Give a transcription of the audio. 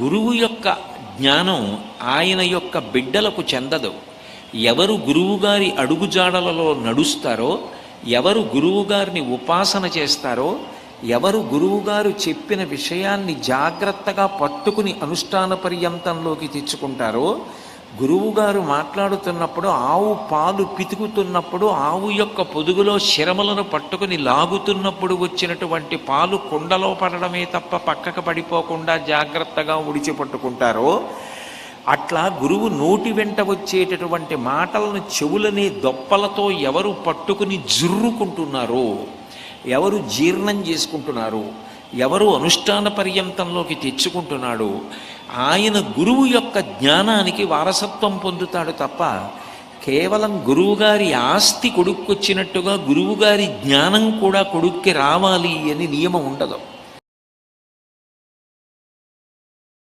గురువు యొక్క జ్ఞానం ఆయన యొక్క బిడ్డలకు చెందదు. ఎవరు గురువుగారి అడుగుజాడలలో నడుస్తారో ఎవరు గురువుగారిని ఉపాసన చేస్తారో ఎవరు గురువుగారు చెప్పిన విషయాన్ని జాగ్రత్తగా పట్టుకుని అనుష్ఠాన పర్యంతంలోకి తెచ్చుకుంటారో గురువుగారు మాట్లాడుతున్నప్పుడు ఆవు పాలు పితుకుతున్నప్పుడు ఆవు యొక్క పొదుగులో శరమలను పట్టుకుని లాగుతున్నప్పుడు వచ్చినటువంటి పాలు కుండలో పడడమే తప్ప పక్కకు పడిపోకుండా జాగ్రత్తగా ఉడిచి పట్టుకుంటారో అట్లా గురువు నోటి వెంట వచ్చేటటువంటి మాటలను చెవులనే దొప్పలతో ఎవరు పట్టుకుని జుర్రుకుంటున్నారో ఎవరు జీర్ణం చేసుకుంటున్నారు ఎవరు అనుష్ఠాన పర్యంతంలోకి తెచ్చుకుంటున్నాడు ఆయన గురువు యొక్క జ్ఞానానికి వారసత్వం పొందుతాడు తప్ప కేవలం గురువుగారి ఆస్తి కొడుక్కొచ్చినట్టుగా గురువుగారి జ్ఞానం కూడా కొడుక్కి రావాలి అని నియమం ఉండదు.